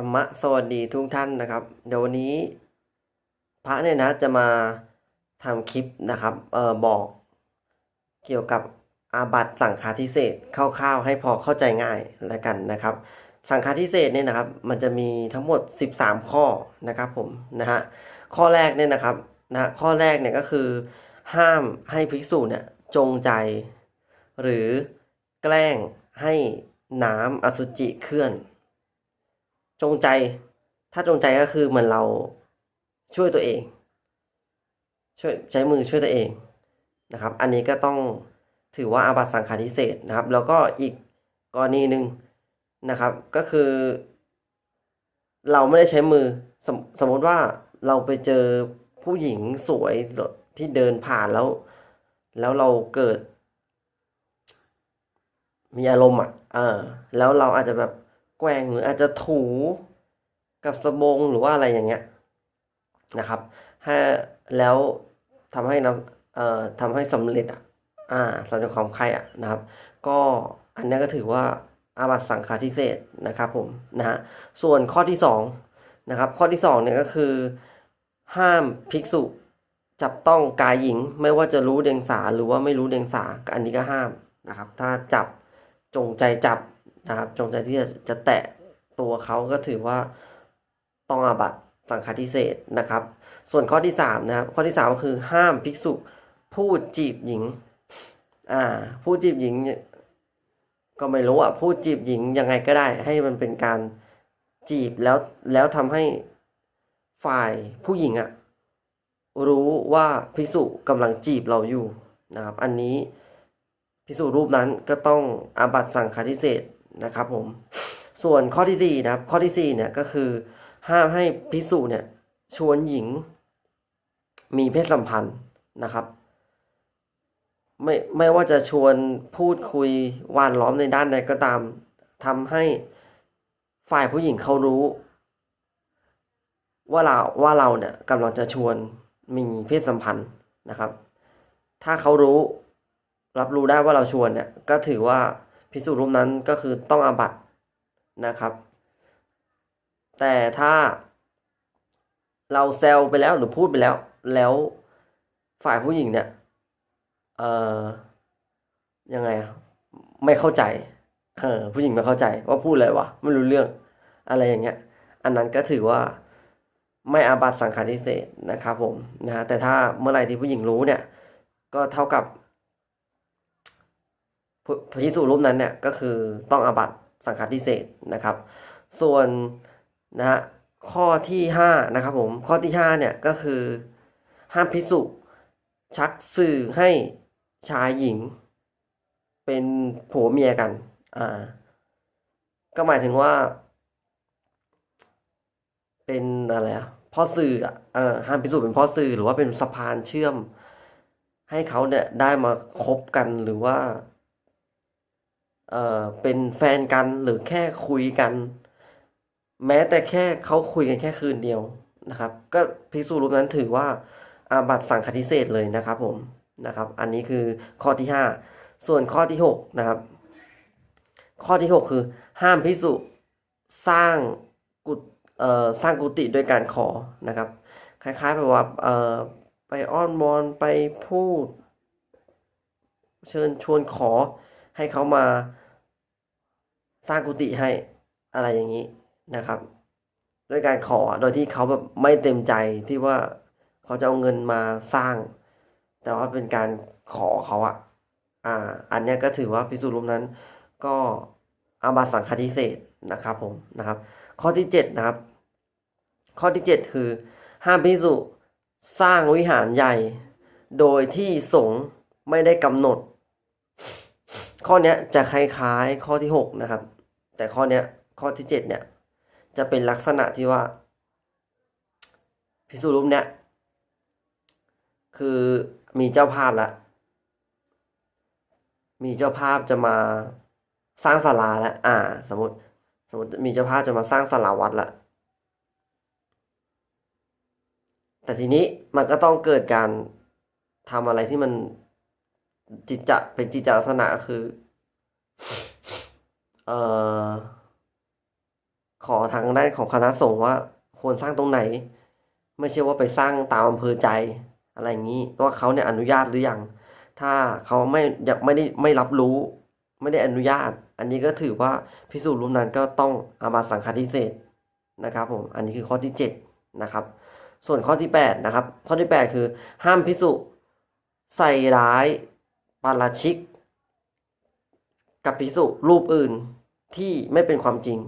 ธรรมะสวัสดีทุกท่านนะครับ เดี๋ยววันนี้ พระเนี่ยนะจะมาทำคลิปนะครับเออบอกเกี่ยวกับอาบัตสังฆาทิเศษคร่าวๆให้พอเข้าใจง่ายแล้วกันนะครับ สังฆาทิเศษเนี่ยนะครับ มันจะมีทั้งหมด 13 ข้อนะครับผมนะฮะข้อแรกเนี่ยนะครับนะข้อแรกเนี่ยก็คือ ห้ามให้ภิกษุเนี่ยจงใจ หรือแกล้งให้น้ำอสุจิเคลื่อน จงใจ ถ้าจงใจก็คือเหมือนเราช่วยตัวเอง ช่วยใช้มือช่วยตัวเองนะครับ อันนี้ก็ต้องถือว่าอาบัติสังฆาทิเศษนะครับ แล้วก็อีกกรณีหนึ่งนะครับ ก็คือ เราไม่ได้ใช้มือสมสมมติว่าเราไปเจอผู้หญิงสวยที่เดินผ่านแล้ว แล้วเราเกิด มีอารมณ์อะเออแล้วเราอาจจะแบบ แกว่งหรืออาจจะถูกับสบงหรือว่าอะไรอย่างเงี้ยนะครับให้แล้วทำให้น้ำเอ่อทำให้สำเร็จอะอ่าสำเร็จความใครอะนะครับ ก็อันนี้ก็ถือว่าอาบัตสังฆาทิเศษนะครับผมนะฮะส่วนข้อที่สองนะครับข้อที่สองเนี่ยก็คือ ห้ามภิกษุจับต้องกายหญิงไม่ว่าจะรู้เดียงสาหรือว่าไม่รู้เดียงสาอันนี้ก็ห้ามนะครับ ถ้าจับจงใจจับ นะครับจงใจที่จะจะแตะตัวเขาก็ถือว่าต้องอาบัตสังฆาทิเศษนะครับ ส่วนข้อที่สามนะครับข้อที่สามก็คือห้ามภิกษุพูดจีบหญิงอ่าพูดจีบหญิง ก็ไม่รู้อะพูดจีบหญิงยังไงก็ได้ ให้มันเป็นการจีบแล้วแล้วทำให้ฝ่ายผู้หญิงอะรู้ว่าภิกษุกำลังจีบเราอยู่นะครับ อันนี้ภิกษุรูปนั้นก็ต้องอาบัตสังฆาทิเศษ นะครับผม ส่วนข้อที่สี่นะครับ ข้อที่สี่เนี่ยก็คือ ห้ามให้ภิกษุเนี่ย ชวนหญิง มีเพศสัมพันธ์นะครับ ไม่ไม่ว่าจะชวนพูดคุยวานล้อมในด้านใดก็ตามทำให้ฝ่ายผู้หญิงเขารู้ ว่าเราว่าเราเนี่ยกำลังจะชวนมีเพศสัมพันธ์นะครับ ถ้าเขารู้ รับรู้ได้ว่าเราชวนเนี่ย ก็ถือว่า พิสูจน์รูปนั้นก็คือต้องอาบัตนะครับ แต่ถ้าเราแซวไปแล้วหรือพูดไปแล้ว แล้วฝ่ายผู้หญิงเนี่ย เอ่อ ยังไงอะไม่เข้าใจ เออ ผู้หญิงไม่เข้าใจ ว่าพูดอะไรวะ ไม่รู้เรื่อง อะไรอย่างเงี้ย อันนั้นก็ถือว่าไม่อาบัตสังฆาทิเศษนะครับผมนะฮะแต่ถ้าเมื่อไหร่ที่ผู้หญิงรู้เนี่ย ก็เท่ากับ ผู้พิสูจรูปนั้นเนี่ยก็คือต้องอาบัตสังฆาทิเศษนะครับ ส่วนนะฮะข้อที่ห้านะครับผมข้อที่ห้าเนี่ยก็คือห้ามพิสุชักสื่อให้ชายหญิง เป็นผัวเมียกันอ่าก็หมายถึงว่า เป็นอะไรอะพ่อสื่ออะเออห้ามพิสูจน์เป็นพ่อสื่อหรือว่าเป็นสะพานเชื่อม ให้เขาเนี่ยได้มาคบกันหรือว่า เออเป็นแฟนกันหรือแค่คุยกัน แม้แต่แค่เขาคุยกันแค่คืนเดียวนะครับ ก็พิสูจน์รูปนั้นถือว่าอาบัตสังฆทิเศษเลยนะครับผมนะครับ อันนี้คือข้อที่ห้าส่วนข้อที่หกนะครับ ข้อที่หกคือห้ามพิสุสร้างกุเอ่อสร้างกุฏิโดยการขอนะครับ คล้ายๆแบบว่าเอ่อไปอ้อนวอนไปพูด เชิญชวนขอให้เขามา สร้างกุฏิให้อะไรอย่างนี้นะครับด้วยการขอโดยที่เขาแบบไม่เต็มใจที่ว่าเขาจะเอาเงินมาสร้าง แต่ว่าเป็นการขอเขาอะอ่า อันเนี้ยก็ถือว่าพิสูจน์รูปนั้น ก็อาบัตสังฆาทิเศษนะครับผมนะครับ ข้อที่เจ็ดนะครับ ข้อที่เจ็ดคือ ห้ามพิสุสร้างวิหารใหญ่ โดยที่สงฆ์ไม่ได้กำหนด ข้อเนี้ยจะคล้ายๆข้อที่หกนะครับ แต่ข้อเนี้ยข้อที่เจ็ดเนี่ย จะเป็นลักษณะที่ว่า พิสูจน์รูปเนี้ยคือมีเจ้าภาพละมีเจ้าภาพจะมาสร้างศาลาแล้วอ่า สมมติ สมมติมีเจ้าภาพจะมาสร้างศาลาวัดละแต่ทีนี้มันก็ต้องเกิดการทำอะไรที่มันจิตจะเป็นจิตจลักษณะคือ เอ่อขอทางด้านของคณะสงฆ์ว่าควรสร้างตรงไหน ไม่ใช่ว่าไปสร้างตามอำเภอใจอะไรอย่างนี้ว่าเขาเนี่ยอนุญาตหรือยังถ้าเขาไม่ยากไม่ได้ไม่รับรู้ ไม่ได้อนุญาต อันนี้ก็ถือว่าพิสูจน์รูปนั้นก็ต้องอาบัตสังฆาทิเศษนะครับผมอันนี้คือข้อที่เจ็ดนะครับส่วนข้อที่แปดนะครับข้อที่แปดคือ ห้ามพิสุใส่ร้ายปาราชิก กับพิสุรูปอื่น ที่ไม่เป็นความจริง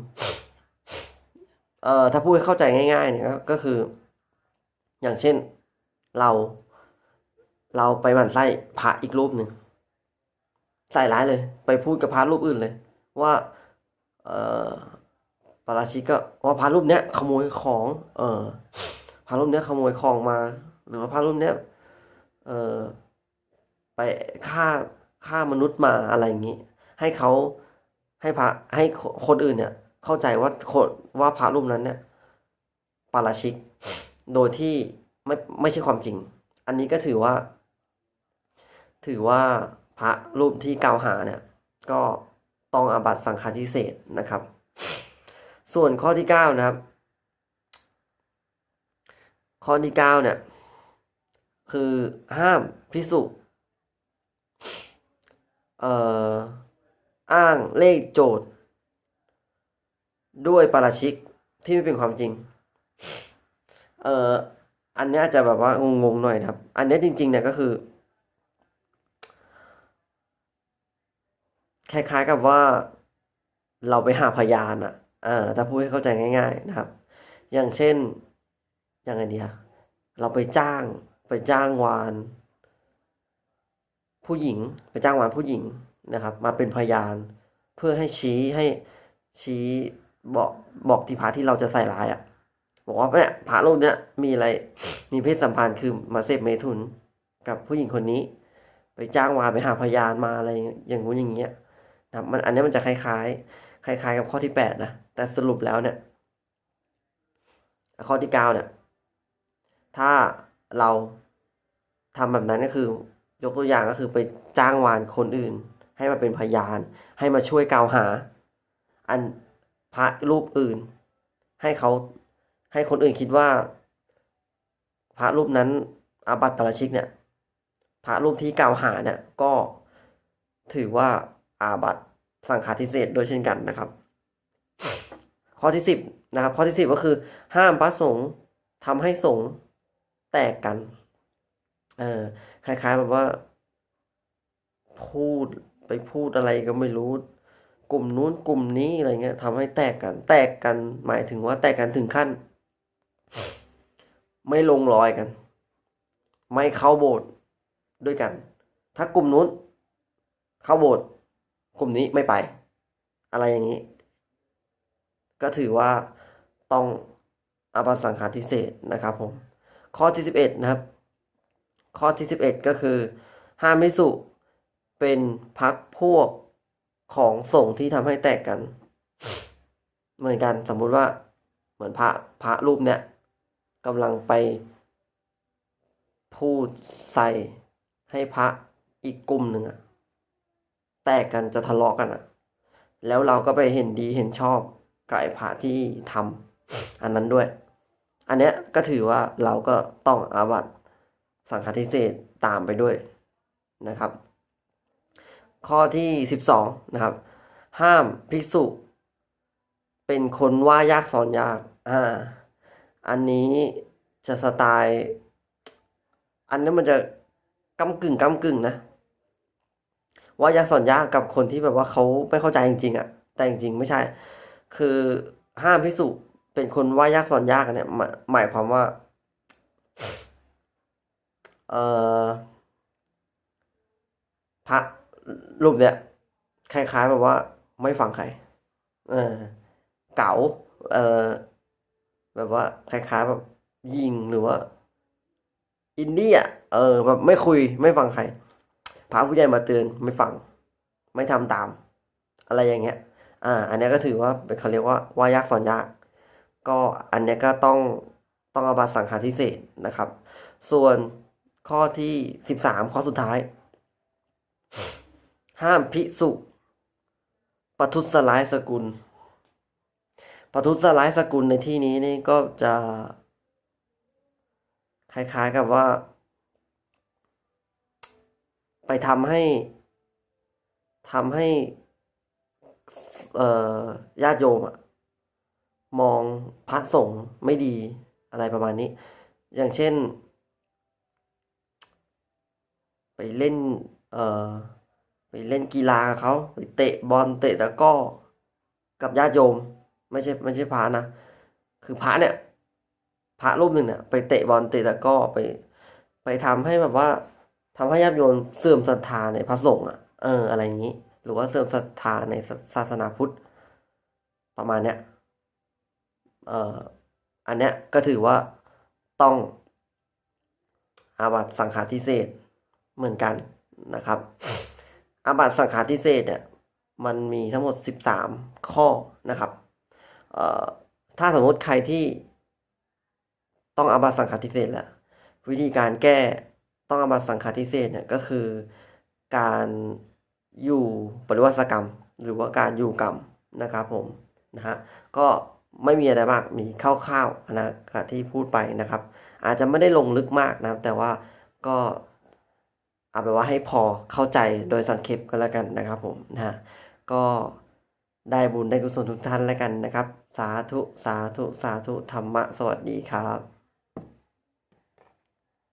เอ่อถ้าพูดให้เข้าใจง่าย ๆ เนี่ยก็คือ อย่างเช่นเรา เราไปหมั่นไส้พระอีกรูปหนึ่งใส่ร้ายเลย ไปพูดกับพระรูปอื่นเลย ว่า เอ่อปาราชิกก็ว่าพระรูปเนี้ยขโมยของ เออพระรูปเนี้ยขโมยของมา หรือว่าพระรูปเนี้ยเอ่อไปฆ่าฆ่ามนุษย์มาอะไรอย่างนี้ ให้เขา ให้พระให้คนอื่นเนี่ย เข้าใจว่าคนว่าพระรูปนั้นเนี่ยปาราชิก โดยที่ไม่ไม่ใช่ความจริง อันนี้ก็ถือว่า ถือว่าพระรูปที่กล่าวหาเนี่ย ก็ต้องอาบัตสังฆาทิเศษนะครับ ส่วนข้อที่เก้านะครับ ข้อที่เก้าเนี่ย คือห้ามพิสุเอ่อ อ้างเลขโจทย์ ด้วยปาราชิกที่ไม่เป็นความจริง เอ่ออันนี้อาจจะแบบว่างงๆหน่อยนะครับ อันนี้จริงๆเนี่ยก็คือคล้ายๆกับว่าเราไปหาพยานอะเออถ้าพูดให้เข้าใจง่าย ๆ นะครับ อย่างเช่น อย่างไงดีอะเราไปจ้าง ไปจ้างวาน ผู้หญิง ไปจ้างวานผู้หญิง นะครับ มาเป็นพยาน เพื่อให้ชี้ให้ชี้บอกบอกที่พระที่เราจะใส่ร้ายอะบอกว่าเนี่ยพระรูปเนี้ยมีอะไรมีเพศสัมพันธ์คือมาเสพเมถุนกับผู้หญิงคนนี้ ไปจ้างวานไปหาพยานมาอะไรอย่างงู้นอย่างเงี้ยนะมันอันนี้มันจะคล้ายๆ คล้าย ๆ กับข้อที่แปดนะแต่สรุปแล้วเนี่ย ข้อที่เก้าเนี่ย ถ้าเราทำแบบนั้นก็คือยกตัวอย่างก็คือไปจ้างวานคนอื่น ให้มาเป็นพยาน ให้มาช่วยกล่าวหา อันพระรูปอื่น ให้เขาให้คนอื่นคิดว่า พระรูปนั้นอาบัติปราชิกเนี่ย พระรูปที่กล่าวหาเนี่ยก็ถือว่าอาบัติสังฆาทิเศษโดยเช่นกันนะครับ ข้อที่สิบนะครับ ข้อที่สิบก็คือ ห้ามพระสงฆ์ทำให้สงฆ์แตกกัน เออคล้ายๆแบบว่า พูด ไปพูดอะไรก็ไม่รู้ กลุ่มนู้นกลุ่มนี้อะไรเงี้ยทำให้แตกกัน แตกกันหมายถึงว่าแตกกันถึงขั้น ไม่ลงรอยกัน ไม่เข้าโบสถ์ด้วยกัน ถ้ากลุ่มนู้น เข้าโบสถ์กลุ่มนี้ไม่ไป อะไรอย่างนี้ ก็ถือว่าต้องอาบัติสังฆาทิเศษนะครับผม ข้อที่สิบเอ็ดนะครับ ข้อที่สิบเอ็ดก็คือ ห้ามพิสุ เป็นพักพวกของสงฆ์ที่ทำให้แตกกัน เหมือนกันสมมุติว่าเหมือนพระพระรูปเนี้ยกำลังไปพูดใส่ให้พระอีกกลุ่มหนึ่งอะแตกกันจะทะเลาะกันอะแล้วเราก็ไปเห็นดีเห็นชอบกับไอ้พระที่ทำอันนั้นด้วย อันเนี้ยก็ถือว่าเราก็ต้องอาบัตสังฆาทิเศษตามไปด้วยนะครับ ข้อที่สิบสองนะครับ ห้ามภิกษุ เป็นคนว่ายากสอนยาก อ่า อันนี้จะสไตล์ อันนี้มันจะก้ากึ่งก้ากึ่งนะ ว่ายากสอนยากกับคนที่แบบว่าเขาไม่เข้าใจจริงๆอะ่ะ แต่จริงๆไม่ใช่ คือห้ามพิสุเป็นคนว่ายากสอนยากเนี่ยหมายหมายความว่า เอ่อพระ รูปเนี่ยคล้ายๆแบบว่าไม่ฟังใคร เออ เก๋า เออแบบว่าคล้ายๆแบบยิงหรือว่า อินดี้อะเออ แบบไม่คุยไม่ฟังใครพระผู้ใหญ่มาเตือนไม่ฟัง ไม่ทำตาม อะไรอย่างเงี้ย อ่า อันนี้ก็ถือว่าเป็นเขาเรียกว่าว่ายากสอนยาก ก็อันนี้ก็ต้องต้องอาบัตสังฆาทิเศษนะครับ ส่วนข้อที่สิบสามข้อสุดท้าย ห้ามพิสุปทุสลายสกุลปทุษร้ายสกุลในที่นี้นี่ก็จะ คล้ายๆกับว่า ไปทำให้ทำให้ญาติโยมอะมองพระสงฆ์ไม่ดีอะไรประมาณนี้ อย่างเช่น ไปเล่น เอ่อ ไปเล่นกีฬาเขาไปเตะบอลเตะตะก้อกับญาติโยม ไม่ใช่ไม่ใช่พระนะ คือพระเนี่ยพระรูปหนึ่งเนี่ยไปเตะบอลเตะตะก้อไป ไปทำให้แบบว่าทำให้ญาติโยมเสื่อมศรัทธาในพระสงฆ์อะเอออะไรอย่างนี้ หรือว่าเสื่อมศรัทธาในศาสนาพุทธ ประมาณเนี้ยเอ่ออันเนี้ยก็ถือว่าต้องอาบัติสังฆาทิเศษเหมือนกันนะครับ อาบัติสังฆาทิเศษเนี่ยมันมีทั้งหมด 13 ข้อนะครับถ้าสมมติใครที่ต้องอาบัติสังฆาทิเศษและวิธีการแก้ต้องอาบัติสังฆาทิเศษเนี่ยก็คือการอยู่ปริวาสกรรม หรือว่าการอยู่กรรมนะครับผมนะฮะก็ไม่มีอะไรมากมีคร่าวๆนะครับที่พูดไปนะครับ อาจจะไม่ได้ลงลึกมากนะครับแต่ว่าก็ เอาไปนว่าให้พอเข้าใจโดยสังเขปก็แล้วกันนะครับผมนะฮะก็ได้บุญได้กุศลทุกท่านแล้วกันนะครับ สาธุ สาธุ สาธุธรรมะ สวัสดีครับ